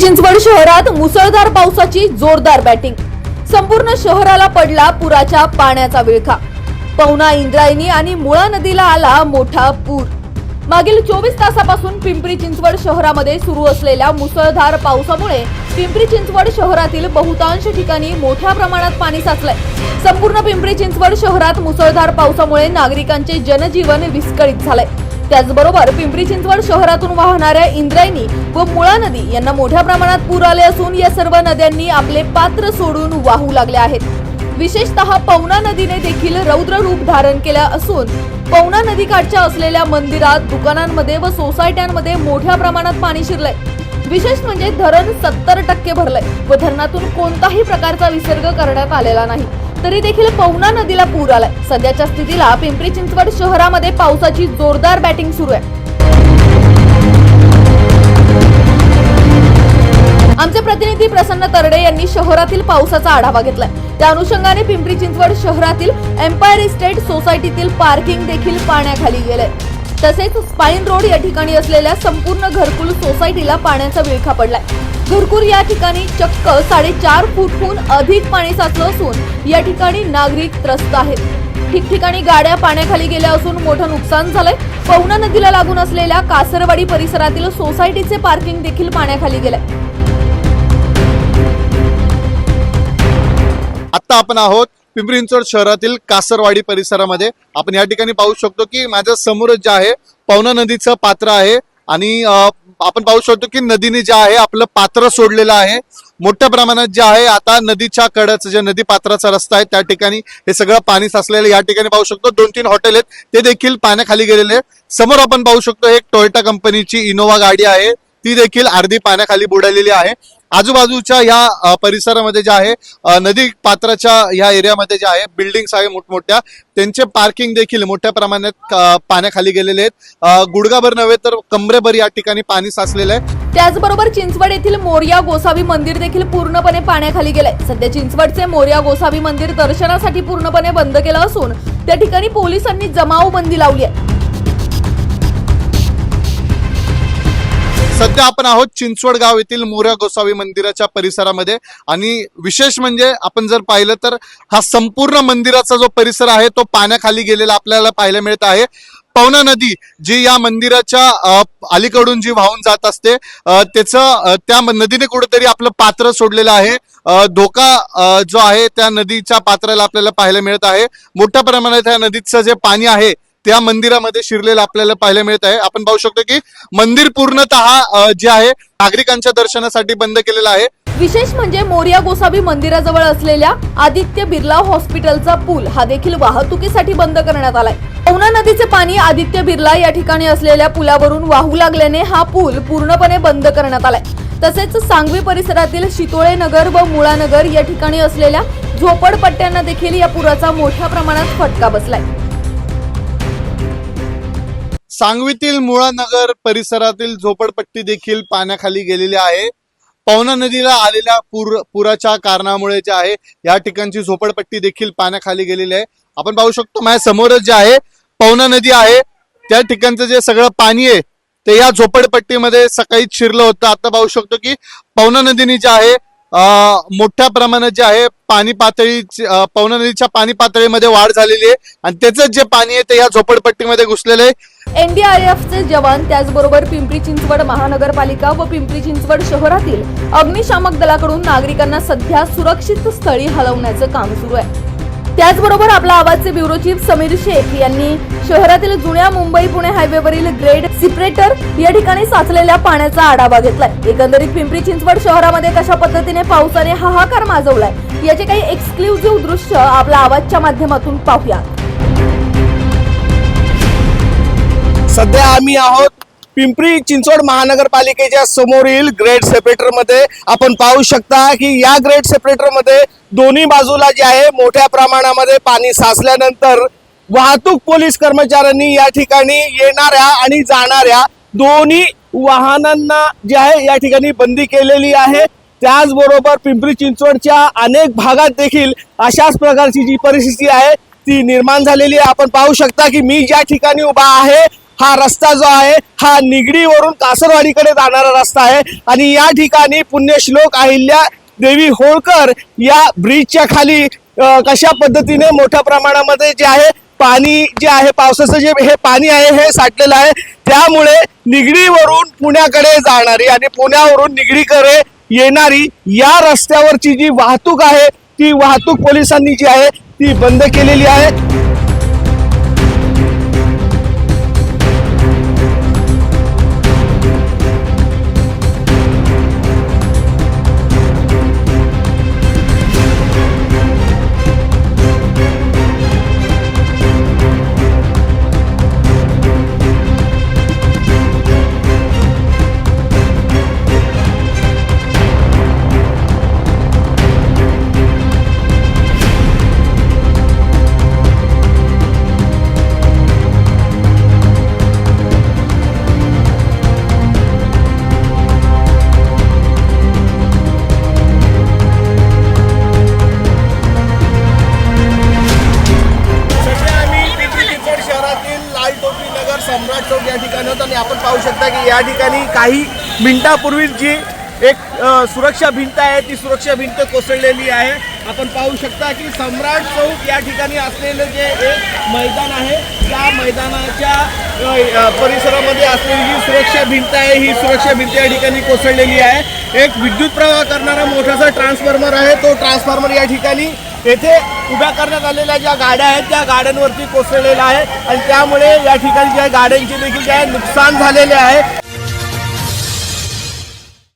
चिंचवड शहरात मुसळधार पावसाची जोरदार बॅटिंग. संपूर्ण शहराला पडला पुराच्या पाण्याचा विळखा. पवना इंद्रायणी आणि मुळा नदीला आला मोठा पूर. मागील चोवीस तासापासून पिंपरी चिंचवड शहरामध्ये सुरू असलेल्या मुसळधार पावसामुळे पिंपरी चिंचवड शहरातील बहुतांश ठिकाणी मोठ्या प्रमाणात पाणी साचलंय. संपूर्ण पिंपरी चिंचवड शहरात मुसळधार पावसामुळे नागरिकांचे जनजीवन विस्कळीत झालंय. त्याचबरोबर पिंपरी चिंचवड शहरातून वाहणाऱ्या इंद्रायणी व मुळा नदी यांना मोठ्या प्रमाणात पूर आले असून या सर्व नद्यांनी आपले पात्र सोडून वाहू लागले आहेत. विशेषतः पवना नदीने देखील रौद्र रूप धारण केल्या असून पवना नदीकाठच्या असलेल्या मंदिरात दुकानांमध्ये व सोसायट्यांमध्ये मोठ्या प्रमाणात पाणी शिरलंय. विशेष म्हणजे धरण सत्तर टक्के भरलंय व धरणातून कोणताही प्रकारचा विसर्ग करण्यात आलेला नाही. तरी देखील पवना नदीला पूर आलाय. सध्याच्या स्थितीला पिंपरी चिंचवड शहरामध्ये पावसाची जोरदार बॅटिंग सुरू आहे. आमचे प्रतिनिधी प्रसन्न तरडे यांनी शहरातील पावसाचा आढावा घेतलाय. त्या अनुषंगाने पिंपरी चिंचवड शहरातील एम्पायर इस्टेट सोसायटीतील पार्किंग देखील पाण्याखाली गेलंय. तसेच स्पाईन रोड या ठिकाणी असलेल्या संपूर्ण घरकुल सोसायटीला पाण्याचा विळखा पडलाय. घरकुल या ठिकाणी चक्क साडेचार फूटहून अधिक पाणी साचलं असून या ठिकाणी नागरिक त्रस्त आहेत. ठिकठिकाणी गाड्या पाण्याखाली गेल्या असून मोठं नुकसान झालंय. पवना नदीला लागून असलेल्या कासरवाडी परिसरातील सोसायटीचे पार्किंग देखील पाण्याखाली गेलंय. आता आपण आहोत पिंपरी शहरातील कासरवाडी परिसरामध्ये आपण या ठिकाणी पाहू शकतो की माझ्या समोरच जे आहे पवना नदीचं पात्र आहे आणि आपण पाहू शकतो की नदीने जे आहे आपलं पात्र सोडलेलं आहे. मोठ्या प्रमाणात जे आहे आता नदीच्या कड्याचं जे नदी पात्राचा रस्ता आहे त्या ठिकाणी हे सगळं पाणी साचलेलं या ठिकाणी पाहू शकतो दोन तीन हॉटेल आहेत ते देखील पाण्याखाली गेलेले समोर आपण पाहू शकतो एक टोयोटा कंपनीची इनोवा गाडी आहे ती देखील अर्धी पाण्याखाली बुडालेली आहे. आजूबाजूच्या या परिसरामध्ये जे आहे नदी पात्राच्या या एरियामध्ये जे आहे बिल्डिंग्स आहे मोठमोठ्या. त्यांचे पार्किंग देखील मोठ्या प्रमाणात पाण्याखाली गेलेले आहेत. गुडगाभर नव्हे तर कमरेभर या ठिकाणी पाणी साचलेलं आहे. त्याचबरोबर चिंचवड येथील मोर्या गोसावी मंदिर देखील पूर्णपणे पाण्याखाली गेलंय. सध्या चिंचवडचे मोर्या गोसावी मंदिर दर्शनासाठी पूर्णपणे बंद केलं असून त्या ठिकाणी पोलिसांनी जमावबंदी लावली आहे. सध्या आपण आहोत चिंचवड गाव येथील मोऱ्या गोसावी मंदिराच्या परिसरामध्ये. आणि विशेष म्हणजे आपण जर पाहिलं तर हा संपूर्ण मंदिराचा जो परिसर आहे तो पाण्याखाली गेलेला आपल्याला पाहायला मिळत आहे. पवना नदी जी या मंदिराच्या अलीकडून जी वाहून जात असते त्याचं त्या नदीने कुठेतरी आपलं पात्र सोडलेलं आहे. धोका जो आहे त्या नदीच्या पात्राला आपल्याला पाहायला मिळत आहे. मोठ्या प्रमाणात या नदीचं जे पाणी आहे त्या मंदिरामध्ये शिरलेलं आपल्याला पाहायला मिळत आहे. आपण पाहू शकतो की मंदिर पूर्णतः जे आहे नागरिकांच्या दर्शनासाठी बंद केलेलं आहे. विशेष म्हणजे मोरिया गोसावी मंदिराजवळ असलेल्या आदित्य बिर्ला हॉस्पिटलचा पूल हा देखील वाहतुकीसाठी बंद करण्यात आलाय. पवना नदीचे पाणी आदित्य बिर्ला या ठिकाणी असलेल्या पुलावरून वाहू लागल्याने हा पूल पूर्णपणे बंद करण्यात आलाय. तसेच सांगवी परिसरातील शितोळे नगर व मुळानगर या ठिकाणी असलेल्या झोपडपट्ट्यांना देखील या पुराचा मोठ्या प्रमाणात फटका बसलाय. सांगवीतील मुळानगर परिसरातील झोपडपट्टी देखील पाण्याखाली गेलेली आहे. पवना नदीला आलेल्या पूर पुराच्या कारणामुळे जे आहे या ठिकाणची झोपडपट्टी देखील पाण्याखाली गेलेली आहे. आपण पाहू शकतो माझ्या समोरच जे आहे पवना नदी आहे. त्या ठिकाणचं जे सगळं पाणी आहे ते या झोपडपट्टीमध्ये सकाळी शिरलं होतं. आता पाहू शकतो की पवना नदीने जे आहे मोठ्या प्रमाणात जे आहे पाणी पातळी पवना नदीच्या पाणी पातळीमध्ये वाढ झालेली आहे. आणि त्याचं जे पाणी आहे ते या झोपडपट्टीमध्ये घुसलेलं आहे. एनडीआरएफचे जवान त्याचबरोबर पिंपरी चिंचवड महानगरपालिका व पिंपरी चिंचवड शहरातील अग्निशामक दलाकडून नागरिकांना सध्या सुरक्षित स्थळी हलवण्याचं काम सुरू आहे. त्याचबरोबर आपला आवाजचे ब्युरो चीफ समीर शेख यांनी शहरातील जुन्या मुंबई पुणे हायवेवरील ग्रेड सिपरेटर या ठिकाणी साचलेल्या पाण्याचा आढावा घेतलाय. एकंदरीत पिंपरी चिंचवड शहरामध्ये कशा पद्धतीने पावसाने हाहाकार माजवलाय याचे काही एक्सक्लुझिव्ह दृश्य आपल्या आवाजच्या माध्यमातून पाहूया सध्या आम्ही आहोत पिंपरी चिंचवड महानगरपालिकेच्या समोरील ग्रेड सेपरेटरमध्ये. आपण पाहू शकता की या ग्रेड सेपरेटरमध्ये दोन्ही बाजूला जे आहे मोठ्या प्रमाणामध्ये पाणी साचल्यानंतर वाहतूक पोलीस कर्मचाऱ्यांनी या ठिकाणी येणाऱ्या आणि जाणाऱ्या दोन्ही वाहनांना जे आहे या ठिकाणी बंदी केलेली आहे. त्याचबरोबर पिंपरी चिंचवडच्या अनेक भागात देखील अशाच प्रकारची जी परिस्थिती आहे ती निर्माण झालेली आहे. आपण पाहू शकता की मी ज्या ठिकाणी उभा आहे हा रस्ता जो आहे हा निगडीवरून कासरवाडीकडे जाणारा रस्ता आहे. आणि या ठिकाणी पुण्यश्लोक अहिल्या देवी होळकर या ब्रिजच्या खाली कशा पद्धतीने मोठ्या प्रमाणामध्ये जे आहे पाणी जे आहे पावसाचं जे हे पाणी आहे हे साठलेलं आहे. त्यामुळे निगडीवरून पुण्याकडे जाणारी आणि पुण्यावरून निगडीकडे येणारी या रस्त्यावरची जी वाहतूक आहे ती वाहतूक पोलिसांनी जी आहे ती बंद केलेली आहे. घाट चौक या ठिकाणी होतं आणि आपण पाहू शकता की या ठिकाणी काही मिनिटापूर्वी जी एक सुरक्षा भिंत आहे ती सुरक्षा भिंत कोसळलेली आहे. आपण पाहू शकता की सम्राट चौक या ठिकाणी असलेलं जे एक मैदान आहे त्या मैदानाच्या परिसरामध्ये असलेली जी सुरक्षा भिंत आहे ही सुरक्षा भिंत या ठिकाणी कोसळलेली आहे. एक विद्युत प्रवाह करणारा मोठासा ट्रान्सफॉर्मर आहे. तो ट्रान्सफॉर्मर या ठिकाणी येथे उभ्या करण्यात आलेल्या ज्या गाड्या आहेत त्या गाड्यांवरती कोसळलेल्या आहे. आणि त्यामुळे या ठिकाणी ज्या गाड्यांचे देखील जे आहे नुकसान झालेले आहे